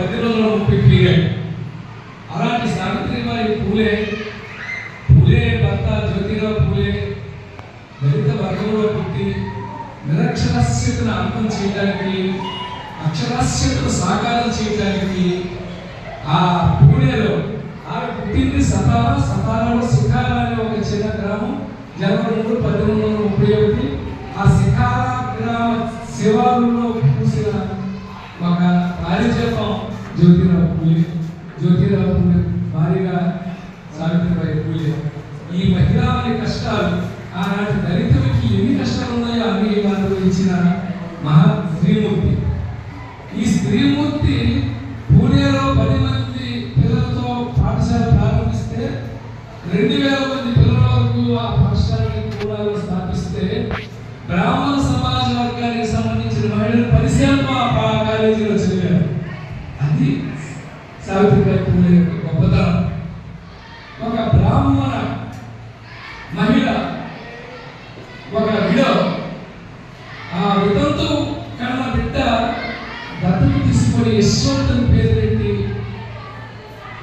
పద్దెనిమిది వందల ముప్పై పీరియడ్. అలాంటి సావిత్రిబాయి పూలే పూలే భర్త జ్యోతిరావు పూలే దళిత వర్గంలో పుట్టి నిరక్షరాస్యతను అంతం చేయడానికి అక్షరాస్యతను సాకారం చేయడానికి ఆ పూణేలో ఆమె పుట్టింది సతారా సతారాలో శిఖారా అనే ఒక చిన్న గ్రామం. జనవరి మూడు పద్దెనిమిది వందల ముప్పై ఒకటి ఆ శిఖారా గ్రామ శివారులో పూసిన ఒక పారిజాతం జ్యోతిరావు పూలే జ్యోతిరావు పూలే భారీగా సావిత్రిబాయి పూలే ఈ మహిళామణి కష్టాలు ఆనాటి దళితులకి ఎన్ని కష్టాలు ఉన్నాయో అన్ని అనుభవించిన మహా స్త్రీమూర్తి ఈ స్త్రీమూర్తి పూణేలో పది మంది పిల్లలతో పాఠశాల ప్రారంభిస్తే రెండు వేల మంది పిల్లల వరకు ఆ పాఠశాలని కూడా స్థాపిస్తే బ్రాహ్మణ సమాజ వర్గానికి సంబంధించిన మహిళలు పరిశీలన కాలేజీలో చదివారు అది సావిత్రిబాయి పూలే యొక్క గొప్పతనం ఒక బ్రాహ్మణ మహిళ ఒక విడో ఆ కన్న బిడ్డ దత్తత తీసుకొని యశ్వంతుని పేరు పెట్టి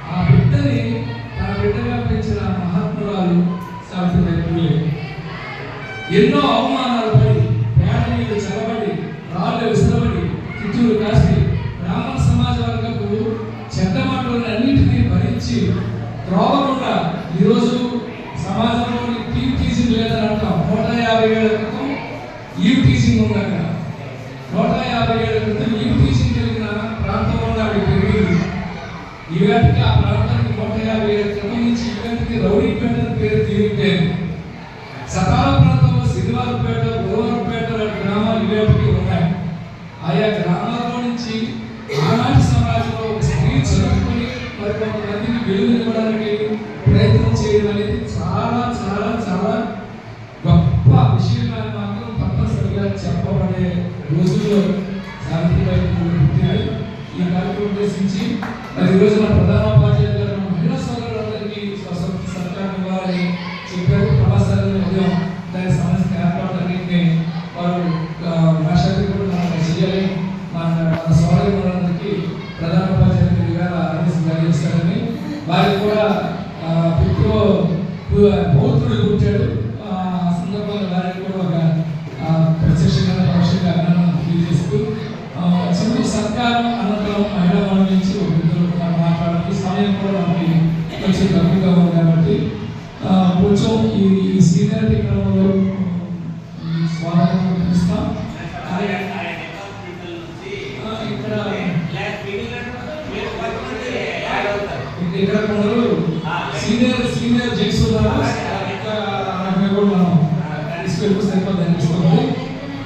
ఆ బిడ్డని తన బిడ్డగా పెంచిన మహాత్మురాలు సావిత్రిబాయి ఎన్నో అవమానాలు పడి పేద మీద చల్లబడి రాళ్ళు విసరబడి చిత్తూరు కాసి బ్రాహ్మణ సమాజ వర్గపు చెడ్డ మాటలను అన్నింటినీ భరించి త్రోవకుండా ఈరోజు సమాజంలోని టీవ్ టీచింగ్ లేదని అంటాం నూట యాభై ఏళ్ళ క్రితం ఈవ్ టీచింగ్ ఉంది అక్కడ నూట యాభై ఏళ్ళ క్రితం ఈవ్ జరిగిన ప్రాంతంలో ఆవిడ పెరిగింది. ఈవేటికి ఆ ప్రాంతానికి నూట యాభై ఏళ్ళ క్రితం నుంచి ఈవేటికి రౌడీపేట పేరు తీరిపోయింది. సకాల ప్రాంతంలో శనివారపేట గురువారపేట గ్రామాలు ఇవేటికి ఉన్నాయి. ఆయా గ్రామాల్లో నుంచి ఆనాటి సమాజంలో ఒక స్త్రీ చదువుకుని మరి కొంతమందికి వెలుగునివ్వడానికి ప్రయత్నం చేయడం అనేది చాలా చాలా చాలా గొప్ప విషయంగా చెప్పబడే రోజుల్లో సావిత్రిబాయి పూలే ఈ కార్యక్రమం ఉద్దేశించి మరి రోజున ప్రధాన ఉపాధ్యాయులు గారు మహిళా సోదరులందరికీ స్వతంత్ర సత్కారం ఇవ్వాలని చెప్పారు. ప్రభాసాలు ఉదయం దాని సమస్య ఏర్పాట్లన్నింటినీ వారు ఆ, మాస్టర్లు కూడా మనకు చేయాలి. మన మన సోదరులందరికీ ప్రధానోపాధ్యాయులు ఈవేళ ఆదేశం కలిగిస్తారని వారికి కూడా ఆ, పుత్రో పు- పౌత్రుడు పుట్టాడు ఆ ఆ సందర్భంగా వారికి కూడా ఒక ఆ, ప్రత్యక్షంగా పరోక్షంగా అభినందన తెలియజేస్తూ ఆ, చిన్న సత్కారం అనంతరం మహిళా నుంచి ఒక ఇద్దరు సమయం కూడా మనకి కొంచెం తక్కువగా ఉంది కాబట్టి కొంచెం ఈ ఈ సీనియారిటీ క్రమంలో స్వాగతం ఇస్తాం ఇక్కడ కొందరు సీనియర్ సీనియర్ జెక్స్ ఉన్నారు? కూడా మనం తీసుకెళ్ళి సరిపోతుంది అనిపిస్తుంది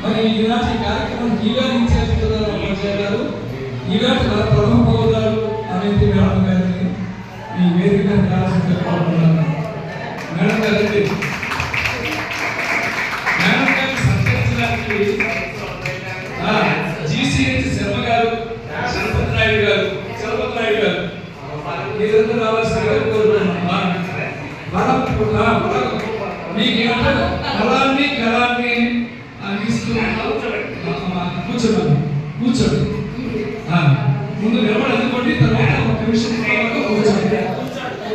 మరి ఈనాటి కార్యక్రమం ఈవేళ ఇన్ఛార్జ్ ఈవేళ మన ప్రథమ పౌరులు అనేది మేడం గారిని ఈ వేదిక మీద మేడం గారికి మేడం గారిని సత్కరించడానికి జీసీహెచ్ శర్మ గారు చలపతి నాయుడు గారు చలపతి నాయుడు గారు మీరందరూ రావాల్సిందిగా కోరుకుంటున్నాను. బలాన్ని కళాన్ని అందిస్తూ కూర్చోండి కూర్చోండి. ಹಿಂದೆ ಒಂದು ನಿರ್ಮಲ ಅಡ್ಡಿ ತರ